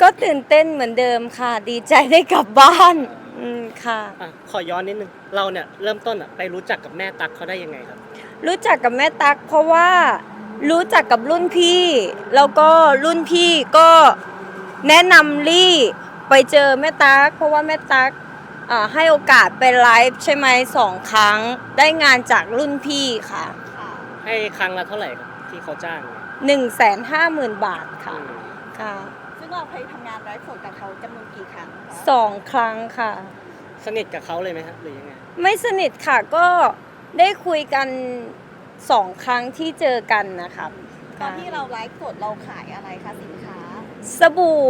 ก็ตื่นเต้นเหมือนเดิมค่ะ ดีใจได้กลับบ้านอืมค่ะ อะขอย้อนนิดนึง เราเนี่ยเริ่มต้นอะไปรู้จักกับแม่ตั๊กเขาได้ยังไงครับ รู้จักกับแม่ตั๊กเพราะว่ารู้จักกับรุ่นพี่ แล้วก็รุ่นพี่ก็แนะนำลี่ไปเจอแม่ตั๊กเพราะว่าแม่ตั๊กอ่าให้โอกาสไปไลฟ์ใช่ไหมสองครั้งได้งานจากรุ่นพี่ค่ะค่ะให้ครั้งละเท่าไหร่ครับที่เขาจ้างเนี่ย1นึ่งแสนห้าหมื่นบาทค่ะอืมค่ะซึ่ง เราเคยทำงานไลฟ์สดกับเขาจำนวนกี่ครั้งคะสองครั้งค่ะ สนิทกับเขาเลยไหมครับหรือยังไง ไม่สนิทค่ะก็ได้คุยกันสองครั้งที่เจอกันนะครับตอนที่เราไลฟ์สดเราขายอะไรคะสินค้าสบู่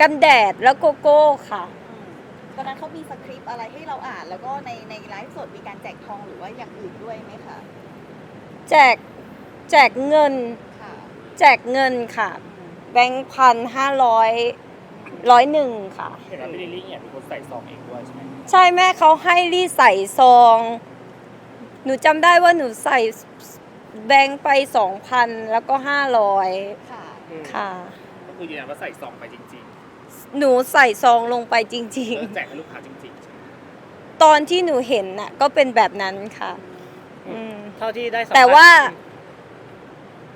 กันแดดแล้วโกโก้ค่ะ อืมตอนนั้นเขามีสคริปต์อะไรให้เราอ่าน แล้วก็ในในไลฟ์สดมีการแจกทองหรือว่าอย่างอื่นด้วยไหมคะแจกแจกเงิน ค่ะ แจกเงินค่ะ แบงค์พันห้าร้อยร้อยหนึ่งค่ะ เห็นว่าพี่ลิลลี่เนี่ยเป็นคนใส่ซองเองด้วยใช่ไหมใช่แม่เขาให้รีใส่ซอง หนูจำได้ว่าหนูใส่แบงค์ไปสองพันแล้วก็ห้าร้อยค่ะอืมค่ะ ก็คือยืนยันว่าใส่ซองไปจริงหนูใส่ซองลงไปจริๆงแล้วแจกให้ลูกค้าจริงๆใช่ไหมๆ ตอนที่หนูเห็นน่ะ ก็เป็นแบบนั้นค่ะ อืม เท่าที่ได้สัมผัสแต่ว่า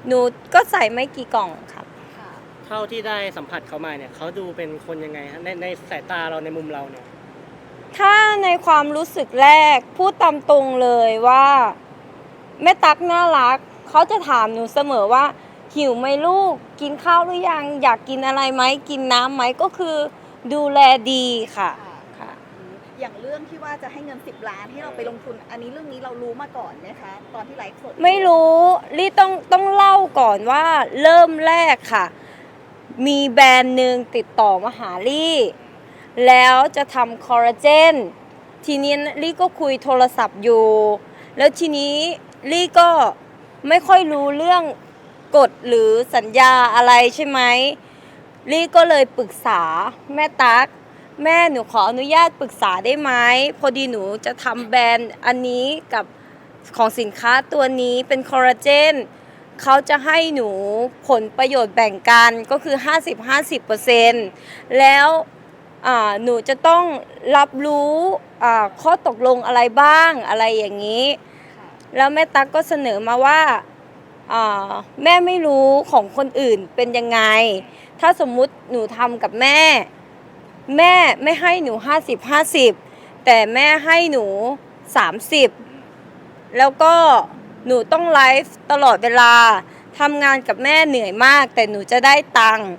หนูก็ใส่ไม่กี่กล่องครับค่ะเท่าที่ได้สัมผัสเขามาเนี่ยเขาดูเป็นคนยังไงฮะในในสายตาเราในมุมเราเนี่ยถ้าในความรู้สึกแรกพูดตามตรงเลยว่าแม่ตั๊กน่ารัก เขาจะถามหนูเสมอว่า หิวไหมลูกกินข้าวหรือยัง อยากกินอะไรไหมกินน้ำไหมก็คือดูแลดีค่ะค่ะค่ะอืมอย่างเรื่องที่ว่าจะให้เงิน 10 ล้านให้เราไปลงทุน อันนี้เรื่องนี้เรารู้มาก่อนไหมคะ ตอนที่ไลฟ์สดไม่รู้ลี่ต้องต้องเล่าก่อนว่าเริ่มแรกค่ะ มีแบรนด์หนึ่งติดต่อมาหาลี่ แล้วจะทำคอลลาเจนทีนี้ลี่ก็คุยโทรศัพท์อยู่ แล้วทีนี้ลี่ก็ไม่ค่อยรู้เรื่องกฎหรือสัญญาอะไรใช่ไหมลี่ก็เลยปรึกษาแม่ตั๊กแม่หนูขออนุญาตปรึกษาได้ไหมพอดีหนูจะทำแบรนด์อันนี้กับของสินค้าตัวนี้เป็นคอลลาเจน เขาจะให้หนูผลประโยชน์แบ่งกันก็คือ 50-50%แล้วอ่าหนูจะต้องรับรู้ข้อตกลงอะไรบ้างอะไรอย่างนี้ แล้วแม่ตั๊กก็เสนอมาว่าอ่าแม่ไม่รู้ของคนอื่นเป็นยังไง ถ้าสมมุติหนูทำกับแม่ แม่ไม่ให้หนู 50 50 แต่แม่ให้หนู 30 แล้วก็ หนูต้องไลฟ์ตลอดเวลาทำงานกับแม่เหนื่อยมาก แต่หนูจะได้ตังค์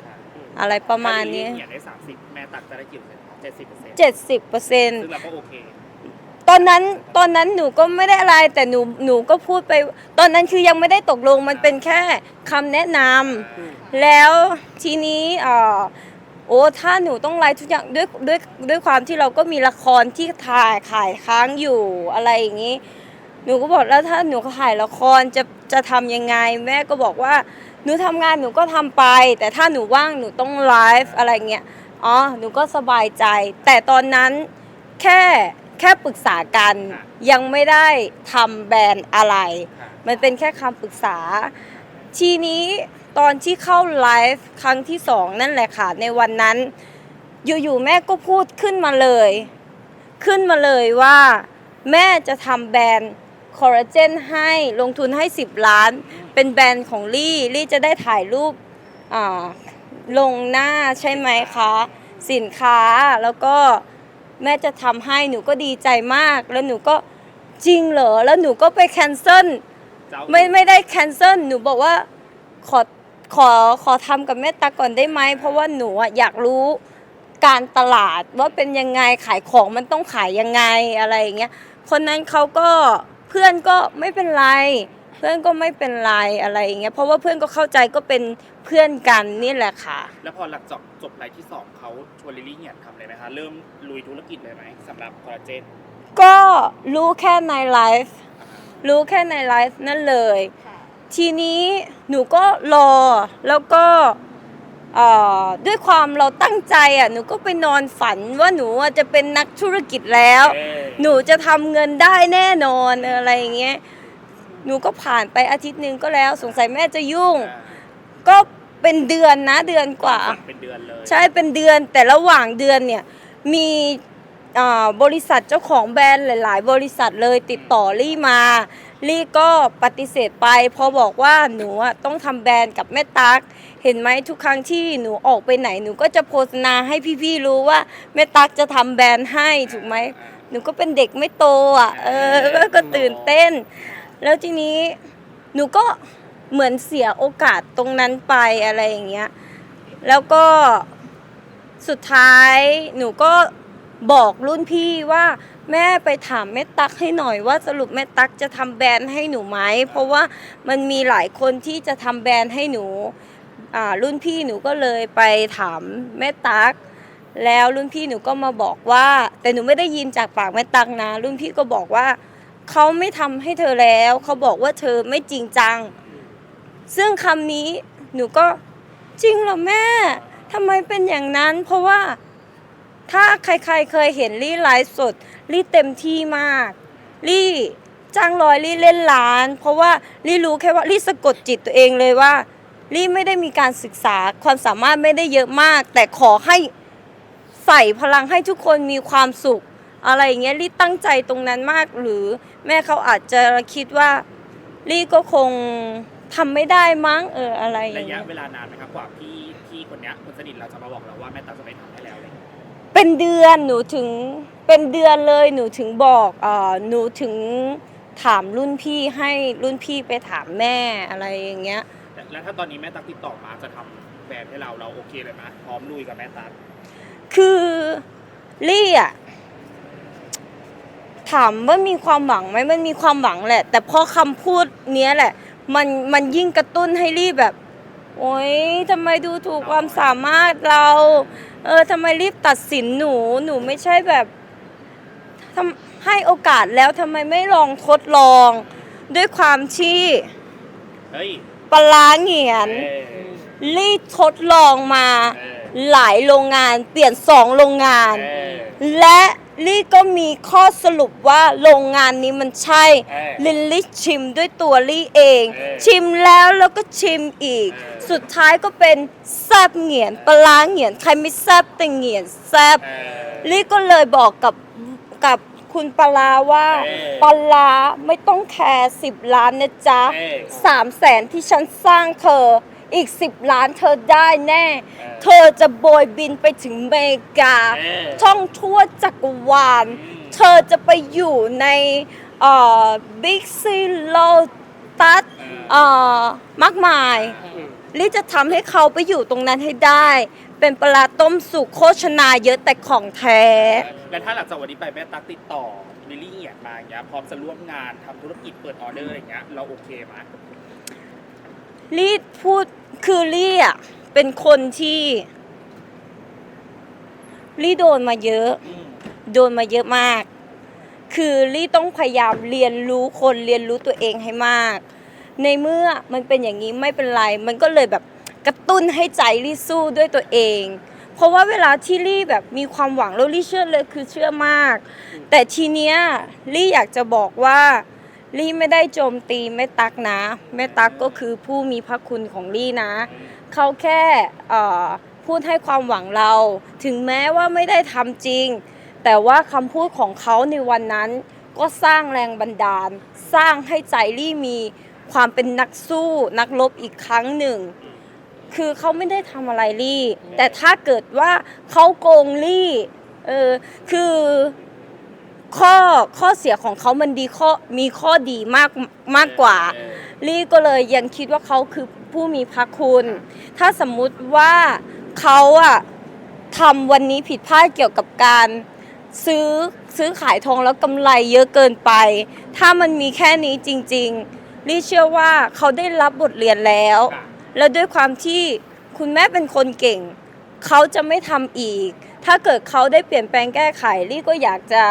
อะไรประมาณนี้ถ้ลิลลี่เนี่ยได้30แม่ตักจะได้กี่เปอร์เซ็นต์เจ็ดสิบเปอร์เซ็นต์70%ซึ่งเราก็โอเค ตอนนั้นตอนนั้นหนูก็ไม่ได้อะไรแต่หนูหนูก็พูดไป ตอนนั้นคือยังไม่ได้ตกลงมันเป็นแค่คำแนะนำแล้วทีนี้เอ่อโอ้ถ้าหนูต้องไลฟ์ทุกอย่างด้วยด้วยด้วยความที่เราก็มีละครที่ถ่ายขายค้างอยู่อะไรอย่างนี้ หนูก็บอกแล้วถ้าหนูถ่ายละครจะจะทำยังไง แม่ก็บอกว่าหนูทำงานหนูก็ทำไป แต่ถ้าหนูว่างหนูต้องไลฟ์อะไรเงี้ยอ๋อหนูก็สบายใจ แต่ตอนนั้นแค่แค่ปรึกษากันค่ะ ยังไม่ได้ทำแบรนด์อะไรค่ะมันเป็นแค่คำปรึกษา ทีนี้ตอนที่เข้าไลฟ์ครั้งที่สองนั่นแหละค่ะ ในวันนั้น อยู่ๆแม่ก็พูดขึ้นมาเลย ขึ้นมาเลยว่า แม่จะทำแบรนด์ คอลลาเจนให้ลงทุนให้ 10 ล้าน เป็นแบรนด์ของลี่ลี่จะได้ถ่ายรูปลงหน้าใช่ไหมคะ สินค้าแล้วก็แม่จะทำให้หนูก็ดีใจมาก แล้วหนูก็จริงเหรอ แล้วหนูก็ไปแคนเซิลไม่ไม่ได้แคนเซิลหนูบอกว่าขอขอขอทำกับแม่ตาก่อนได้ไหม เพราะว่าหนูอยากรู้การตลาดว่าเป็นยังไงขายของมันต้องขายยังไงอะไรอย่างเงี้ยคนนั้นเขาก็ พื่อนก็ไม่เป็นไร เพื่อนก็ไม่เป็นไรอะไรอย่างเงี้ยเพราะว่าเพื่อนก็เข้าใจก็เป็นเพื่อนกันนี่แหละค่ะ แล้วพอหลังจากจบไลฟ์ที่สองเขาชวนลิลลี่เนี่ยทำเลยไหมคะเริ่มลุยธุรกิจเลยไหมสำหรับคอลลาเจนก็รู้แค่ในไลฟ์รู้แค่ในไลฟ์นั่นเลยค่ะทีนี้หนูก็รอแล้วก็เอ่อ ด้วยความเราตั้งใจอะหนูก็ไปนอนฝันว่าหนูอะจะเป็นนักธุรกิจแล้วเอ้ยหนูจะทำเงินได้แน่นอนอะไรอย่างเงี้ยหนูก็ผ่านไปอาทิตย์หนึ่งก็แล้วสงสัยแม่จะยุ่งอ่าก็เป็นเดือนนะเดือนกว่า เป็นเดือนเลย ใช่เป็นเดือนแต่ระหว่างเดือนเนี่ยมีอ่าบริษัทเจ้าของแบรนด์หลาย ๆ บริษัทเลยติดต่อลี่มาลี่ก็ปฏิเสธไปเพราะบอกว่าหนูอะต้องทำแบรนด์กับแม่ตั๊ก เห็นไหมทุกครั้งที่หนูออกไปไหนหนูก็จะโฆษณาให้พี่ๆรู้ว่าแม่ตั๊กจะทำแบรนด์ให้ถูกไหมหนูก็เป็นเด็กไม่โตอะเออก็ก็ตื่นเต้น แล้วทีนี้หนูก็เหมือนเสียโอกาสตรงนั้นไปอะไรอย่างเงี้ยแล้วก็สุดท้ายหนูก็บอกรุ่นพี่ว่าแม่ไปถามแม่ตั๊กให้หน่อยว่าสรุปแม่ตั๊กจะทำแบรนด์ให้หนูไหมเพราะว่ามันมีหลายคนที่จะทำแบรนด์ให้หนู รุ่นพี่หนูก็เลยไปถามแม่ตั๊กแล้วรุ่นพี่หนูก็มาบอกว่า แต่หนูไม่ได้ยินจากปากแม่ตั๊กนะ รุ่นพี่ก็บอกว่าเขาไม่ทำให้เธอแล้ว เขาบอกว่าเธอไม่จริงจัง ซึ่งคำนี้หนูก็จริงเหรอแม่ทำไมเป็นอย่างนั้น เพราะว่าถ้าใครๆเคยเห็นลี่ไลฟ์สดลี่เต็มที่มากลี่จ้างรอยลี่เล่นล้าน เพราะว่าลี่รู้แค่ว่าลี่สะกดจิตตัวเองเลยว่า ลี่ไม่ได้มีการศึกษาความสามารถไม่ได้เยอะมาก แต่ขอให้ใส่พลังให้ทุกคนมีความสุข อะไรอย่างเงี้ยลี่ตั้งใจตรงนั้นมาก หรือแม่เขาอาจจะคิดว่าลี่ก็คงทำไม่ได้มั้งเอออะไรอย่าระงยะเงี้ยเวลานานไหมครับกว่าพี่พี่คนเนี้ยคนสนิทเราจะมาบอกเราว่าแม่ตั๊กจะไม่ทำให้แล้วอะไรอย่างเงี้ยเป็นเดือนหนูถึงเป็นเดือนเลยหนูถึงบอกเอ่อหนูถึงถามรุ่นพี่ให้รุ่นพี่ไปถามแม่อะไรอย่างเงี้ย แล้วแล้วถ้าตอนนี้แม่ตั๊กติดต่อมาจะทำแบรนด์ให้เราเราโอเคเลยไหมพร้อมลุยกับแม่ตั๊กคือลี่อะถามว่ามีความหวังไหมมันมีความหวังแหละ แต่พอคำพูดเนี้ยแหละ มันมันยิ่งกระตุ้นให้ลี่แบบ โอ๊ยทำไมดูถูกความสามารถเรา เออทำไมรีบตัดสินหนูหนูไม่ใช่แบบทำให้โอกาสแล้วทำไมไม่ลองทดลอง ด้วยความที่ เฮ้ย ปลาร้าเหงียนเออรีบทดลองมาเออหลายโรงงานเปลี่ยนสองโรงงานเออและลี่ก็มีข้อสรุปว่าโรงงานนี้มันใช่เออลินลี่ชิมด้วยตัวลี่เองเออชิมแล้วแล้วก็ชิมอีกเออสุดท้ายก็เป็นแซบเหงียนปลาร้าเหงียน ใครไม่แซบแต่เหงียนแซบเออลี่ก็เลยบอกกับกับ คุณปลาร้าว่าเออปลาร้าไม่ต้องแคร์สิบล้านนะจ๊ะเออสามแสนที่ฉันสร้างเธอ อีกสิบล้านเธอได้แน่ เออเธอจะโบยบินไปถึงเมกา เออท่องทั่วจักรวาล อืม เธอจะไปอยู่ในเอ่อบิ๊กซีโลตัสเอ่อมากมาย ลิจะทำให้เขาไปอยู่ตรงนั้นให้ได้ เป็นปลาต้มสุกโฆษณาเยอะแต่ของแท้ แล้วถ้าหลังจากวันนี้ไปแม่ตั๊กติดต่อลิลลี่เนี่ยมาอย่างเงี้ยพร้อมจะร่วมงานทำธุรกิจเปิดออเดอร์อะไรอย่างเงี้ยเราโอเคไหมลี่พูดคือลี่อะเป็นคนที่ลี่โดนมาเยอะ อืมโดนมาเยอะมาก คือลี่ต้องพยายามเรียนรู้คนเรียนรู้ตัวเองให้มาก ในเมื่อมันเป็นอย่างนี้ไม่เป็นไร มันก็เลยแบบกระตุ้นให้ใจลี่สู้ด้วยตัวเอง เพราะว่าเวลาที่ลี่แบบมีความหวังแล้วลี่เชื่อเลยคือเชื่อมาก แต่ทีเนี้ยลี่อยากจะบอกว่าลี่ไม่ได้โจมตีแม่ตักนะแม่ตักก็คือผู้มีพระคุณของลี่นะเขาแค่พูดให้ความหวังเรา ถึงแม้ว่าไม่ได้ทำจริง แต่ว่าคำพูดของเขาในวันนั้น ก็สร้างแรงบันดาล สร้างให้ใจลี่มี ความเป็นนักสู้นักรบอีกครั้งหนึ่ง คือเขาไม่ได้ทำอะไรลี่ แต่ถ้าเกิดว่าเขาโกงลี่เออคือข้อข้อเสียของเขามันดีข้อมีข้อดีมากมากกว่าเออลี่ก็เลยยังคิดว่าเขาคือผู้มีพระคุณ ถ้าสมมุติว่าเขาอะทำวันนี้ผิดพลาดเกี่ยวกับการซื้อซื้อขายทองแล้วกำไรเยอะเกินไป ถ้ามันมีแค่นี้จริง ๆ ลี่เชื่อว่าเขาได้รับบทเรียนแล้วค่ะแล้วด้วยความที่คุณแม่เป็นคนเก่ง เขาจะไม่ทำอีก ถ้าเกิดเขาได้เปลี่ยนแปลงแก้ไขลี่ก็อยากจะ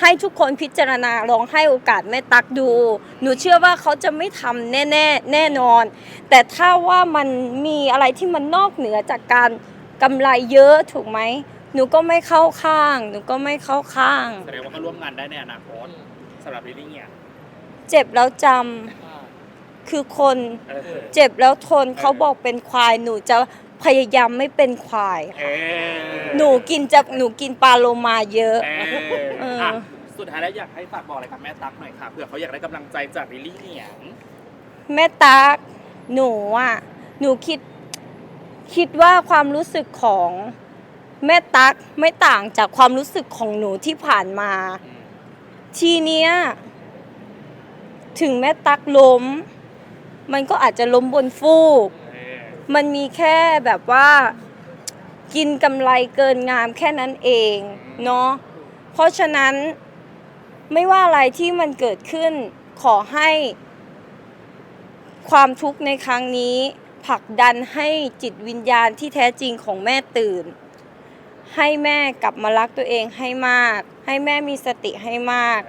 ให้ทุกคนพิจารณาลองให้โอกาสแม่ตักดู หนูเชื่อว่าเขาจะไม่ทำแน่แน่ๆแน่นอน แต่ถ้าว่ามันมีอะไรที่มันนอกเหนือจากการกำไรเยอะถูกไหม หนูก็ไม่เข้าข้าง หนูก็ไม่เข้าข้าง แสดงว่าก็ร่วมงานได้ในอนาคตสำหรับลิลลี่เนี่ย เจ็บแล้วจำคือคนเออเจ็บแล้วทนเขาบอกเป็นควายหนูจะพยายามไม่เป็นควาย เออหนูกินจะหนูกินปลาโลมาเยอะ เอเออออ่อะสุดท้ายแล้วอยากให้ฝากบอกอะไรกับแม่ตั๊กหน่อยค่ะเผื่อเขาอยากได้กำลังใจจากลิลลี่เหนียง แม่ตักหนูอะ หนูคิด คิดว่าความรู้สึกของแม่ตักไม่ต่างจากความรู้สึกของหนูที่ผ่านมา ทีเนี้ย ถึงแม่ตักล้ม มันก็อาจจะล้มบนฟูก มันมีแค่แบบว่ากินกำไรเกินงามแค่นั้นเองเนาะเพราะฉะนั้นไม่ว่าอะไรที่มันเกิดขึ้นขอให้ความทุกข์ในครั้งนี้ผลักดันให้จิตวิญญาณที่แท้จริงของแม่ตื่น ให้แม่กลับมารักตัวเองให้มาก ให้แม่มีสติให้มาก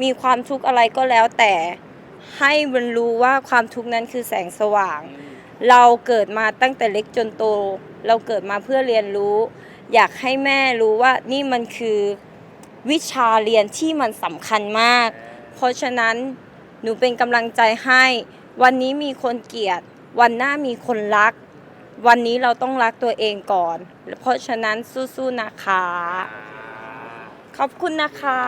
มีความทุกข์อะไรก็แล้วแต่ให้มันรู้ว่าความทุกข์นั้นคือแสงสว่าง เราเกิดมาตั้งแต่เล็กจนโต เราเกิดมาเพื่อเรียนรู้ อยากให้แม่รู้ว่านี่มันคือวิชาเรียนที่มันสำคัญมาก เพราะฉะนั้นหนูเป็นกำลังใจให้ วันนี้มีคนเกลียด วันหน้ามีคนรัก วันนี้เราต้องรักตัวเองก่อน เพราะฉะนั้นสู้ๆนะคะ ขอบคุณนะคะ